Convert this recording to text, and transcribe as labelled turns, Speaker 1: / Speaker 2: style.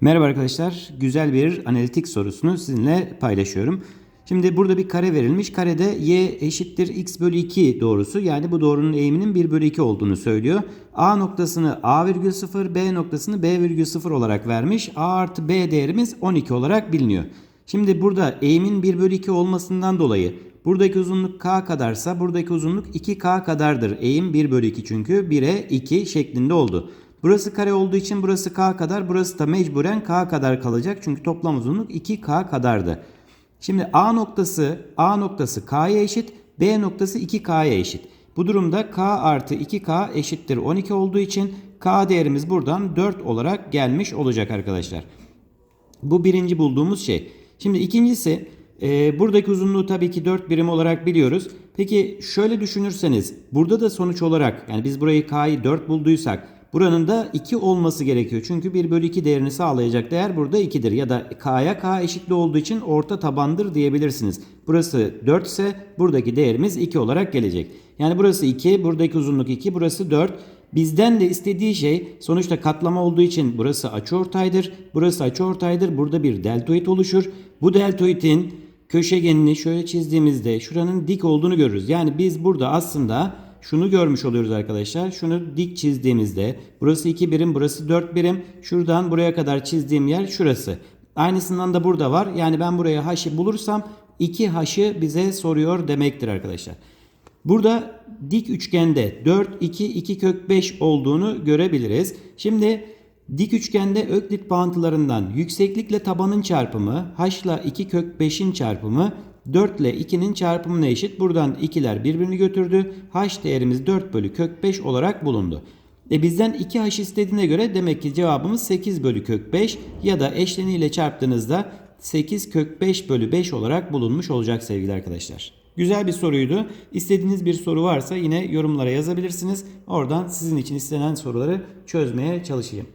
Speaker 1: Merhaba arkadaşlar. Güzel bir analitik sorusunu sizinle paylaşıyorum. Şimdi burada bir kare verilmiş. Karede y eşittir x bölü 2 doğrusu. Yani bu doğrunun eğiminin 1 bölü 2 olduğunu söylüyor. A noktasını a virgül 0, B noktasını b virgül 0 olarak vermiş. A artı b değerimiz 12 olarak biliniyor. Şimdi burada eğimin 1 bölü 2 olmasından dolayı buradaki uzunluk k kadarsa buradaki uzunluk 2k kadardır. Eğim 1 bölü 2 çünkü 1'e 2 şeklinde oldu. Burası kare olduğu için burası k kadar, burası da mecburen k kadar kalacak. Çünkü toplam uzunluk 2k kadardı. Şimdi A noktası A noktası k'ya eşit, B noktası 2k'ya eşit. Bu durumda k artı 2k eşittir 12 olduğu için k değerimiz buradan 4 olarak gelmiş olacak arkadaşlar. Bu birinci bulduğumuz şey. Şimdi ikincisi e, buradaki uzunluğu tabii ki 4 birim olarak biliyoruz. Peki şöyle düşünürseniz burada da sonuç olarak yani biz burayı k'yı 4 bulduysak buranın da 2 olması gerekiyor. Çünkü 1 bölü 2 değerini sağlayacak değer burada 2'dir. Ya da k'ya k eşitli olduğu için orta tabandır diyebilirsiniz. Burası 4 ise buradaki değerimiz 2 olarak gelecek. Yani burası 2, buradaki uzunluk 2, burası 4. Bizden de istediği şey sonuçta katlama olduğu için burası açıortaydır. Burası açıortaydır. Burada bir deltoid oluşur. Bu deltoidin köşegenini şöyle çizdiğimizde şuranın dik olduğunu görürüz. Yani biz burada aslında şunu görmüş oluyoruz arkadaşlar. Şunu dik çizdiğimizde burası 2 birim, burası 4 birim. Şuradan buraya kadar çizdiğim yer şurası. Aynısından da burada var. Yani ben buraya h'ı bulursam 2 h'ı bize soruyor demektir arkadaşlar. Burada dik üçgende 4, 2, 2 kök 5 olduğunu görebiliriz. Şimdi dik üçgende Öklit bağıntılarından yükseklikle tabanın çarpımı h ile 2 kök 5'in çarpımı 4 ile 2'nin çarpımına eşit. Buradan ikiler birbirini götürdü. h değerimiz 4 bölü kök 5 olarak bulundu. E bizden 2h istediğine göre demek ki cevabımız 8 bölü kök 5 ya da eşleniyle çarptığınızda 8 kök 5 bölü 5 olarak bulunmuş olacak sevgili arkadaşlar. Güzel bir soruydu. İstediğiniz bir soru varsa yine yorumlara yazabilirsiniz. Oradan sizin için istenen soruları çözmeye çalışayım.